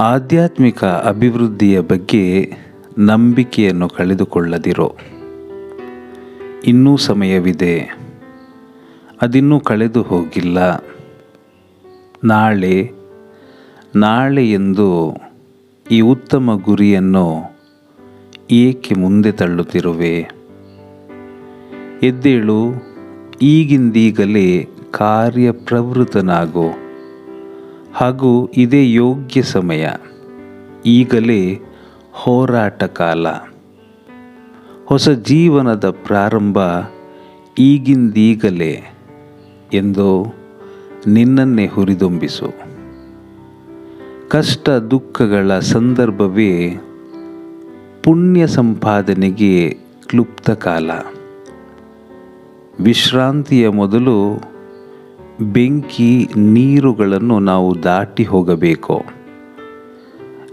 ಆಧ್ಯಾತ್ಮಿಕ ಅಭಿವೃದ್ಧಿಯ ಬಗ್ಗೆ ನಂಬಿಕೆಯನ್ನು ಕಳೆದುಕೊಳ್ಳದಿರೋ. ಇನ್ನೂ ಸಮಯವಿದೆ. ಅದಿನ್ನೂ ಕಳೆದು ಹೋಗಿಲ್ಲ. ನಾಳೆ ನಾಳೆ ಎಂದು ಈ ಉತ್ತಮ ಗುರಿಯನ್ನು ಏಕೆ ಮುಂದೆ ತಳ್ಳುತ್ತಿರುವೆ? ಎದ್ದೇಳು, ಈಗಿಂದೀಗಲೇ ಕಾರ್ಯಪ್ರವೃತ್ತನಾಗು. ಹಾಗೂ ಇದೇ ಯೋಗ್ಯ ಸಮಯ. ಈಗಲೇ ಹೋರಾಟ ಕಾಲ ಹೊಸ ಜೀವನದ ಪ್ರಾರಂಭ ಈಗಿಂದೀಗಲೇ ಎಂದು ನಿನ್ನನ್ನೇ ಹುರಿದುಂಬಿಸು. ಕಷ್ಟ ದುಃಖಗಳ ಸಂದರ್ಭವೇ ಪುಣ್ಯ ಸಂಪಾದನೆಗೆ ಕ್ಲುಪ್ತ ಕಾಲ. ವಿಶ್ರಾಂತಿಯ ಮೊದಲು ಬೆಂಕಿ ನೀರುಗಳನ್ನು ನಾವು ದಾಟಿ ಹೋಗಬೇಕು.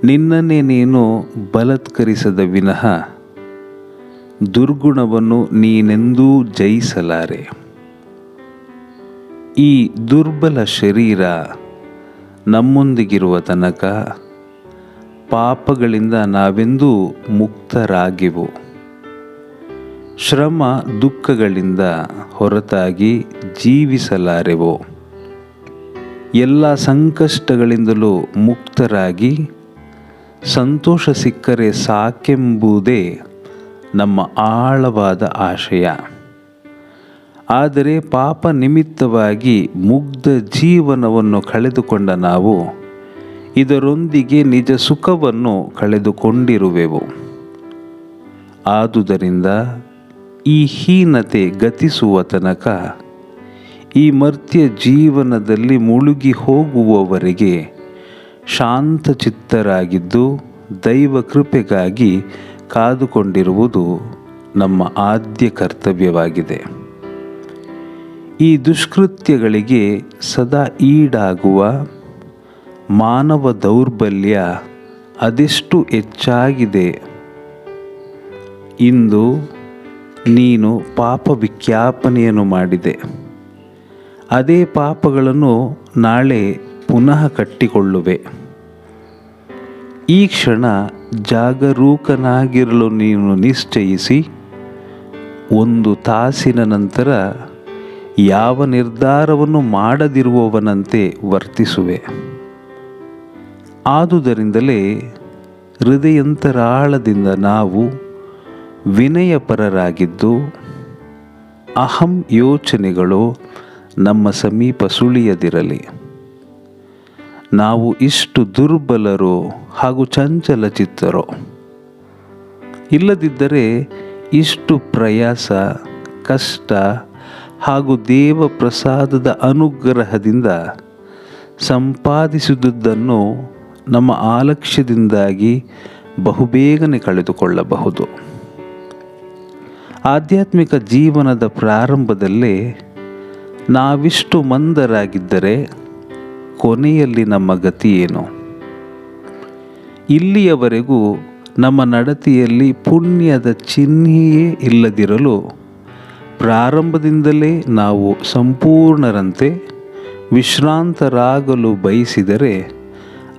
ನಿನ್ನನ್ನೇ ನೀನು ಬಲತ್ಕರಿಸದ ವಿನಃ ದುರ್ಗುಣವನ್ನು ನೀನೆಂದೂ ಜಯಿಸಲಾರೆ. ಈ ದುರ್ಬಲ ಶರೀರ ನಮ್ಮೊಂದಿಗಿರುವ ತನಕ ಪಾಪಗಳಿಂದ ನಾವೆಂದೂ ಮುಕ್ತರಾಗಿವು. ಶ್ರಮ ದುಃಖಗಳಿಂದ ಹೊರತಾಗಿ ಜೀವಿಸಲಾರೆವು? ಎಲ್ಲ ಸಂಕಷ್ಟಗಳಿಂದಲೂ ಮುಕ್ತರಾಗಿ ಸಂತೋಷ ಸಿಕ್ಕರೆ ಸಾಕೆಂಬುದೇ ನಮ್ಮ ಆಳವಾದ ಆಶಯ. ಆದರೆ ಪಾಪ ನಿಮಿತ್ತವಾಗಿ ಮುಗ್ಧ ಜೀವನವನ್ನು ಕಳೆದುಕೊಂಡ ನಾವು ಇದರೊಂದಿಗೆ ನಿಜ ಸುಖವನ್ನು ಕಳೆದುಕೊಂಡಿರುವೆವು. ಆದುದರಿಂದ ಈ ಹೀನತೆ ಗತಿಸುವ ತನಕ ಈ ಮರ್ತ್ಯ ಜೀವನದಲ್ಲಿ ಮುಳುಗಿ ಹೋಗುವವರೆಗೆ ಶಾಂತಚಿತ್ತರಾಗಿದ್ದು ದೈವ ಕೃಪೆಗಾಗಿ ಕಾದುಕೊಂಡಿರುವುದು ನಮ್ಮ ಆದ್ಯ ಕರ್ತವ್ಯವಾಗಿದೆ. ಈ ದುಷ್ಕೃತ್ಯಗಳಿಗೆ ಸದಾ ಈಡಾಗುವ ಮಾನವ ದೌರ್ಬಲ್ಯ ಅದೆಷ್ಟು ಹೆಚ್ಚಾಗಿದೆ. ಇಂದು ನೀನು ಪಾಪ ವಿಜ್ಞಾಪನೆಯನ್ನು ಮಾಡಿದೆ. ಅದೇ ಪಾಪಗಳನ್ನು ನಾಳೆ ಪುನಃ ಕಟ್ಟಿಕೊಳ್ಳುವೆ. ಈ ಕ್ಷಣ ಜಾಗರೂಕನಾಗಿರಲು ನೀನು ನಿಶ್ಚಯಿಸಿ, ಒಂದು ತಾಸಿನ ನಂತರ ಯಾವ ನಿರ್ಧಾರವನ್ನು ಮಾಡದಿರುವವನಂತೆ ವರ್ತಿಸುವೆ. ಆದುದರಿಂದಲೇ ಹೃದಯಂತರಾಳದಿಂದ ನಾವು ವಿನಯಪರರಾಗಿದ್ದು ಅಹಂ ಯೋಚನೆಗಳು ನಮ್ಮ ಸಮೀಪ ಸುಳಿಯದಿರಲಿ. ನಾವು ಇಷ್ಟು ದುರ್ಬಲರು ಹಾಗೂ ಚಂಚಲ ಚಿತ್ತರು ಇಲ್ಲದಿದ್ದರೆ ಇಷ್ಟು ಪ್ರಯಾಸ, ಕಷ್ಟ ಹಾಗೂ ದೇವ ಪ್ರಸಾದದ ಅನುಗ್ರಹದಿಂದ ಸಂಪಾದಿಸಿದುದನ್ನು ನಮ್ಮ ಆಲಕ್ಷ್ಯದಿಂದಾಗಿ ಬಹುಬೇಗನೆ ಕಳೆದುಕೊಳ್ಳಬಹುದು. ಆಧ್ಯಾತ್ಮಿಕ ಜೀವನದ ಪ್ರಾರಂಭದಲ್ಲೇ ನಾವಿಷ್ಟು ಮಂದರಾಗಿದ್ದರೆ ಕೊನೆಯಲ್ಲಿ ನಮ್ಮ ಗತಿ ಏನು? ಇಲ್ಲಿಯವರೆಗೂ ನಮ್ಮ ನಡತೆಯಲ್ಲಿ ಪುಣ್ಯದ ಚಿಹ್ನೆಯೇ ಇಲ್ಲದಿರಲು ಪ್ರಾರಂಭದಿಂದಲೇ ನಾವು ಸಂಪೂರ್ಣರಂತೆ ವಿಶ್ರಾಂತರಾಗಲು ಬಯಸಿದರೆ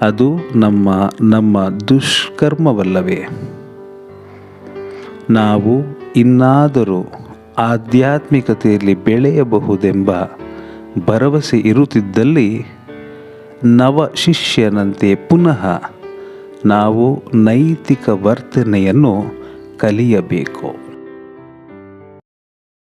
ಅದು ನಮ್ಮ ನಮ್ಮ ದುಷ್ಕರ್ಮವಲ್ಲವೇ? ನಾವು ಇನ್ನಾದರೂ ಆಧ್ಯಾತ್ಮಿಕತೆಯಲ್ಲಿ ಬೆಳೆಯಬಹುದೆಂಬ ಭರವಸೆ ಇರುತ್ತಿದ್ದಲ್ಲಿ ನವ ಶಿಷ್ಯನಂತೆ ಪುನಃ ನಾವು ನೈತಿಕ ವರ್ತನೆಯನ್ನು ಕಲಿಯಬೇಕು.